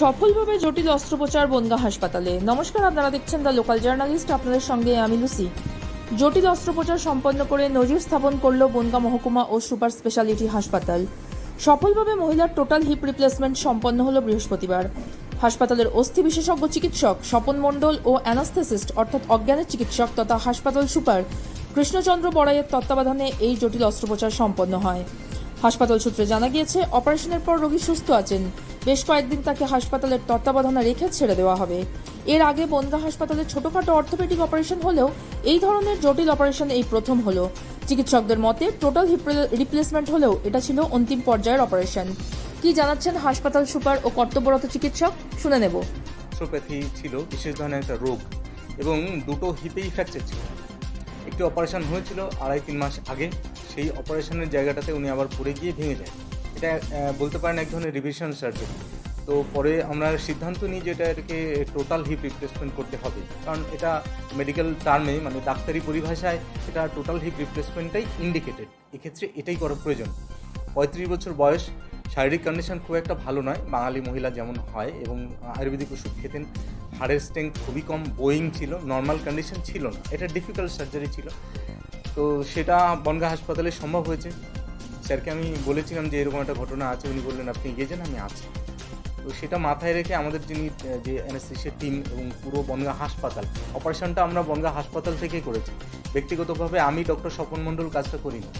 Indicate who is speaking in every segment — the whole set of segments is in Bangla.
Speaker 1: সফলভাবে জটিল অস্ত্রোপচার বনগা হাসপাতালে। নমস্কার, আপনারা দেখছেন দ্য লোকাল জার্নালিস্ট আপনাদের সঙ্গে আমি লুসি। জটিল অস্ত্রোপচার সম্পন্ন করে নজির স্থাপন করল বনগা মহকুমা ও সুপার স্পেশালিটি হাসপাতাল। সফলভাবে মহিলার টোটাল হিপ রিপ্লেসমেন্ট সম্পন্ন হলো বৃহস্পতিবার। হাসপাতালের অস্থি বিশেষজ্ঞ চিকিৎসক স্বপন মণ্ডল ও অ্যানাস্থেসিস্ট, অর্থাৎ অজ্ঞানের চিকিৎসক তথা হাসপাতাল সুপার কৃষ্ণচন্দ্র বড়াইয়ের তত্ত্বাবধানে এই জটিল অস্ত্রোপচার সম্পন্ন হয়। হাসপাতাল সূত্রে জানা গিয়েছে, অপারেশনের পর রোগী সুস্থ আছেন। বেশ কয়েকদিন তাকে হাসপাতালের তত্ত্বাবধানে রেখে ছেড়ে দেওয়া হবে। এর আগে বনগা হাসপাতালে ছোটখাটো অর্থোপেডিক অপারেশন হলেও এই ধরনের জটিল অপারেশন এই প্রথম হলো। চিকিৎসকদের মতে, টোটাল রিপ্লেসমেন্ট হলেও এটা ছিল অন্তিম পর্যায়ের অপারেশন। কি জানাচ্ছেন হাসপাতাল সুপার ও কর্তব্যরত চিকিৎসক? শুনে নেব।
Speaker 2: অস্ট্রোপ্যাথি ছিল, বিশেষ ধরনের একটা রোগ, এবং দুটো হিপেই ফ্র্যাকচার ছিল। একটি অপারেশন হয়েছিল আড়াই তিন মাস আগে সেই অপারেশনের জায়গাটাতে উনি আবার পড়ে গিয়ে ভেঙে যায়। এটা বলতে পারেন এক ধরনের রিভিশন সার্জারি তো পরে আমরা সিদ্ধান্ত নিই যে এটাকে টোটাল হিপ রিপ্লেসমেন্ট করতে হবে। কারণ এটা মেডিকেল টার্মে মানে ডাক্তারি পরিভাষায় এটা টোটাল হিপ রিপ্লেসমেন্টটাই ইন্ডিকেটেড এক্ষেত্রে এটাই করা প্রয়োজন। পঁয়ত্রিশ বছর বয়স, শারীরিক কন্ডিশন খুব একটা ভালো নয়। বাঙালি মহিলা যেমন হয় এবং আয়ুর্বেদিক ওষুধ খেতেন, হাড়ের স্ট্রেংথ খুবই কম বোয়িং ছিল নর্মাল কন্ডিশন ছিল না। এটা ডিফিকাল্ট সার্জারি ছিল। তো সেটা বনগা হাসপাতালে সম্ভব হয়েছে। স্যারকে আমি বলেছিলাম যে এরকম একটা ঘটনা আছে, উনি বললেন, আপনি এগিয়ে যান, আমি আছি। তো সেটা মাথায় রেখে আমাদের যিনি, যে এনএসসিসের টিম এবং পুরো বনগা হাসপাতাল, অপারেশনটা আমরা বনগা হাসপাতাল থেকেই করেছি। ব্যক্তিগতভাবে আমি, ডক্টর স্বপন মণ্ডল, কাজটা করিনি।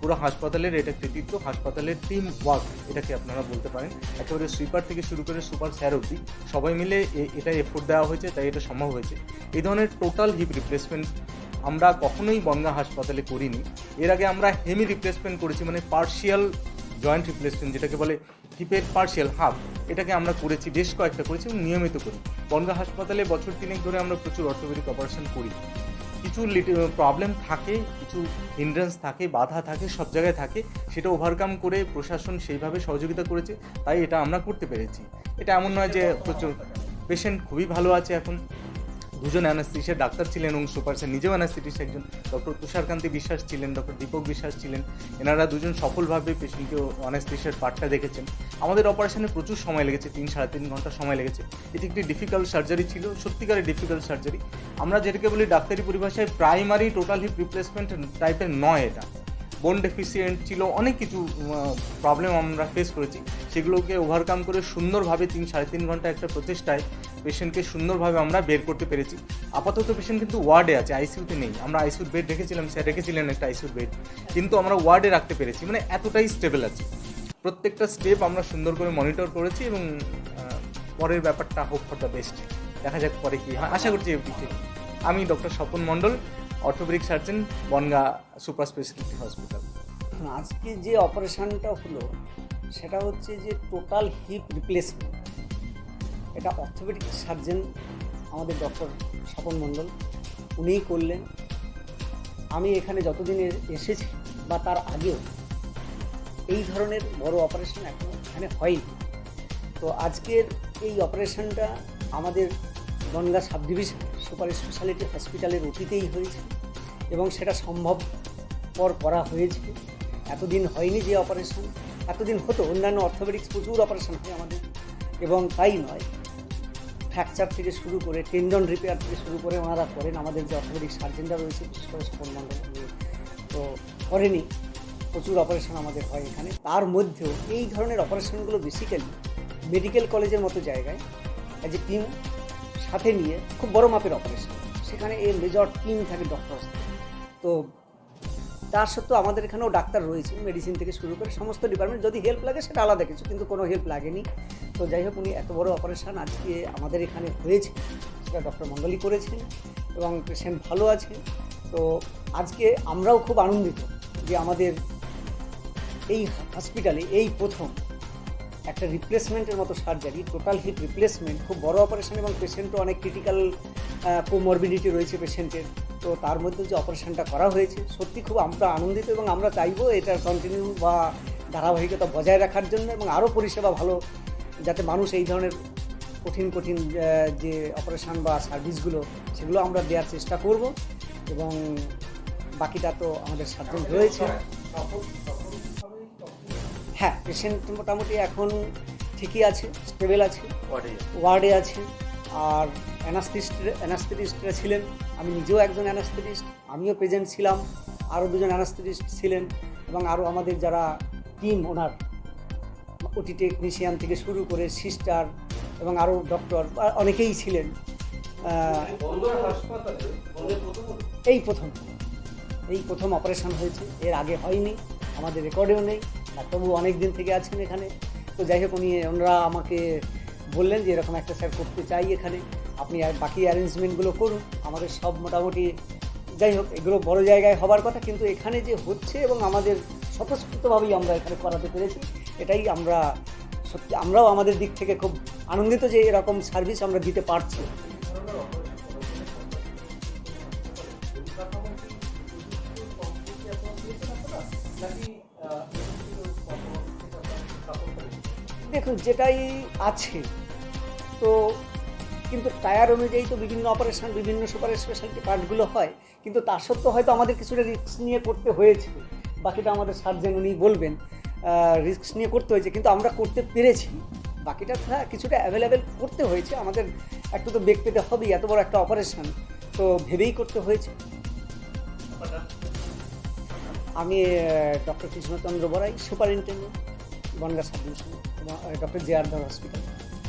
Speaker 2: পুরো হাসপাতালের এটা কৃতিত্ব, হাসপাতালের টিম ওয়ার্ক, এটাকে আপনারা বলতে পারেন। একেবারে সুইপার থেকে শুরু করে সুপার স্যার অব্দি সবাই মিলে এটা এফোর্ট দেওয়া হয়েছে, তাই এটা সম্ভব হয়েছে। এই ধরনের টোটাল হিপ রিপ্লেসমেন্ট আমরা কখনোই বনগা হাসপাতালে করিনি। এর আগে আমরা হেমি রিপ্লেসমেন্ট করেছি মানে পার্শিয়াল জয়েন্ট রিপ্লেসমেন্ট যেটাকে বলে হিপের পার্শিয়াল হাফ এটাকে আমরা করেছি, বেশ কয়েকটা করেছি এবং নিয়মিত করি। বনগা হাসপাতালে বছর তিনেক ধরে আমরা প্রচুর অর্থোপেডিক অপারেশন করি। কিছু প্রবলেম থাকে, কিছু হিন্ড্রেন্স থাকে, বাধা থাকে, সব জায়গায় থাকে, সেটা ওভারকাম করে প্রশাসন সেইভাবে সহযোগিতা করেছে, তাই এটা আমরা করতে পেরেছি। এটা এমন নয় যে প্রচুর পেশেন্ট খুবই ভালো আছে এখন। দুজন অ্যানাস্থিসিয়া ডাক্তার ছিলেন এবং সুপার স্যার নিজেও অ্যানাস্থিটিস একজন ডক্টর তুষারকান্তি বিশ্বাস ছিলেন, ডক্টর দীপক বিশ্বাস ছিলেন। এনারা দুজন সফলভাবে পেশেন্টকে অ্যানাস্থিসিয়ার পার্টটা দেখেছেন। আমাদের অপারেশনে প্রচুর সময় লেগেছে, তিন সাড়ে তিন ঘণ্টা সময় লেগেছে। এটি একটি ডিফিকাল্ট সার্জারি ছিল, সত্যিকারের ডিফিকাল্ট সার্জারি আমরা যেটাকে বলি ডাক্তারি পরিভাষায় প্রাইমারি টোটাল হিপ রিপ্লেসমেন্ট টাইপের নয় এটা। বোন ডেফিসিয়েন্ট ছিল, অনেক কিছু প্রবলেম আমরা ফেস করেছি। সেগুলোকে ওভারকাম করে সুন্দরভাবে তিন সাড়ে তিন ঘণ্টা একটা প্রচেষ্টায় পেশেন্টকে সুন্দরভাবে আমরা বের করতে পেরেছি। আপাতত পেশেন্ট কিন্তু ওয়ার্ডে আছে আইসিইউতে নেই। আমরা আইসিইউর বেড রেখেছিলাম, স্যার রেখেছিলেন একটা আইসিইউর বেড কিন্তু আমরা ওয়ার্ডে রাখতে পেরেছি মানে এতটাই স্টেবল আছে। প্রত্যেকটা স্টেপ আমরা সুন্দর করে মনিটর করেছি এবং পরের ব্যাপারটা হোপ ফর দ্য বেস্ট দেখা যাক পরে কি হয়। আশা করছি এফডিতে আমি doctor Swapan Mondal orthopaedic surgeon Bongaon super speciality hospital
Speaker 3: আজকে যে অপারেশনটা হলো, সেটা হচ্ছে যে টোটাল হিপ রিপ্লেসমেন্ট এটা অর্থোপেডিক সার্জেন আমাদের ডক্টর স্বপন মণ্ডল, উনিই করলেন। আমি এখানে যতদিন এসেছি বা তার আগেও এই ধরনের বড় অপারেশন এখনও এখানে হয়নি। তো আজকের এই অপারেশনটা আমাদের Bongaon sub division super speciality হসপিটালের অতীতেই হয়েছে এবং সেটা সম্ভব পর করা হয়েছে। এতদিন হয়নি যে অপারেশন এতদিন হতো, অন্যান্য অর্থোপেডিক্স প্রচুর অপারেশন হয় আমাদের। এবং তাই নয় ফ্র্যাকচার থেকে শুরু করে টেন্ডন রিপেয়ার থেকে শুরু করে ওনারা করেন। আমাদের যে অর্থোপেডিক সার্জেনরা রয়েছে, বিশেষ করে স্পন মণ্ডল তো করেনি। প্রচুর অপারেশন আমাদের হয় এখানে। তার মধ্যেও এই ধরনের অপারেশনগুলো বেসিক্যালি মেডিকেল কলেজের মতো জায়গায় এ টিম সাথে নিয়ে খুব বড় মাপের অপারেশন সেখানে এই মেজর টিম থাকে ডক্টরস তো তার সত্ত্বেও আমাদের এখানেও ডাক্তার রয়েছে মেডিসিন থেকে শুরু করে সমস্ত ডিপার্টমেন্ট যদি হেল্প লাগে সেটা আলাদা কিছু, কিন্তু কোনো হেল্প লাগেনি। তো যাই হোক, উনি এত বড় অপারেশন আজকে আমাদের এখানে হয়েছে, সেটা ডক্টর মঙ্গলই করেছেন এবং পেশেন্ট ভালো আছে। তো আজকে আমরাও খুব আনন্দিত যে আমাদের এই হসপিটালে এই প্রথম একটা রিপ্লেসমেন্টের মতো সার্জারি টোটাল হিপ রিপ্লেসমেন্ট খুব বড় অপারেশন এবং পেশেন্টও অনেক ক্রিটিক্যাল কোমরবিডিটি রয়েছে পেশেন্টের তো তার মধ্যে যে অপারেশনটা করা হয়েছে সত্যি খুব আমরা আনন্দিত এবং আমরা চাইব এটার কন্টিনিউ বা ধারাবাহিকতা বজায় রাখার জন্য এবং আরও পরিষেবা ভালো যাতে মানুষ এই ধরনের কঠিন কঠিন যে অপারেশন বা সার্ভিসগুলো সেগুলো আমরা দেওয়ার চেষ্টা করব এবং বাকিটা তো আমাদের সার্জন রয়েছে। হ্যাঁ পেশেন্ট মোটামুটি এখন ঠিকই আছে স্টেবল আছে ওয়ার্ডে আছে। আর অ্যানাস্থিস্ট অ্যানাস্থেটিস্টরা ছিলেন। আমি নিজেও একজন অ্যানাস্থেটিস্ট, আমিও প্রেজেন্ট ছিলাম, আরও দুজন অ্যানাস্থেটিস্ট ছিলেন এবং আরও আমাদের যারা টিম ওনার ওটি টেকনিশিয়ান থেকে শুরু করে সিস্টার এবং আরও ডক্টর অনেকেই ছিলেন। এই প্রথম। এই প্রথম অপারেশন হয়েছে, এর আগে হয়নি, আমাদের রেকর্ডেও নেই, ডাক্তারবাবু অনেক দিন থেকে আছেন এখানে। তো যাই হোক, উনি, ওনারা আমাকে বললেন যে এরকম একটা স্যার করতে চাই এখানে। আপনি আর বাকি অ্যারেঞ্জমেন্টগুলো করুন। আমাদের সব মোটামুটি, যাই হোক, এগুলো বড় জায়গায় হবার কথা, কিন্তু এখানে যে হচ্ছে এবং আমাদের স্বতঃস্ফূর্তভাবেই আমরা এখানে করাতে পেরেছি, এটাই আমরা সত্যি, আমরাও আমাদের দিক থেকে খুব আনন্দিত যে এরকম সার্ভিস আমরা দিতে পারছি। দেখুন, যেটাই আছে, তো কিন্তু টায়ার অনুযায়ী তো বিভিন্ন অপারেশন বিভিন্ন সুপার স্পেশালিটি পার্টগুলো হয়। কিন্তু তা সত্ত্বেও হয়তো আমাদের কিছুটা রিস্ক নিয়ে করতে হয়েছে। বাকিটা আমাদের সার্জেন উনি বলবেন রিস্ক নিয়ে করতে হয়েছে। কিন্তু আমরা করতে পেরেছি। বাকিটা হ্যাঁ কিছুটা অ্যাভেলেবেল করতে হয়েছে। আমাদের একটু তো বেগ পেতে হবেই, এত বড় একটা অপারেশন তো ভেবেই করতে হয়েছে। আমি doctor Krishnachandra Barai superintendent Bongaon sub doctor J R hospital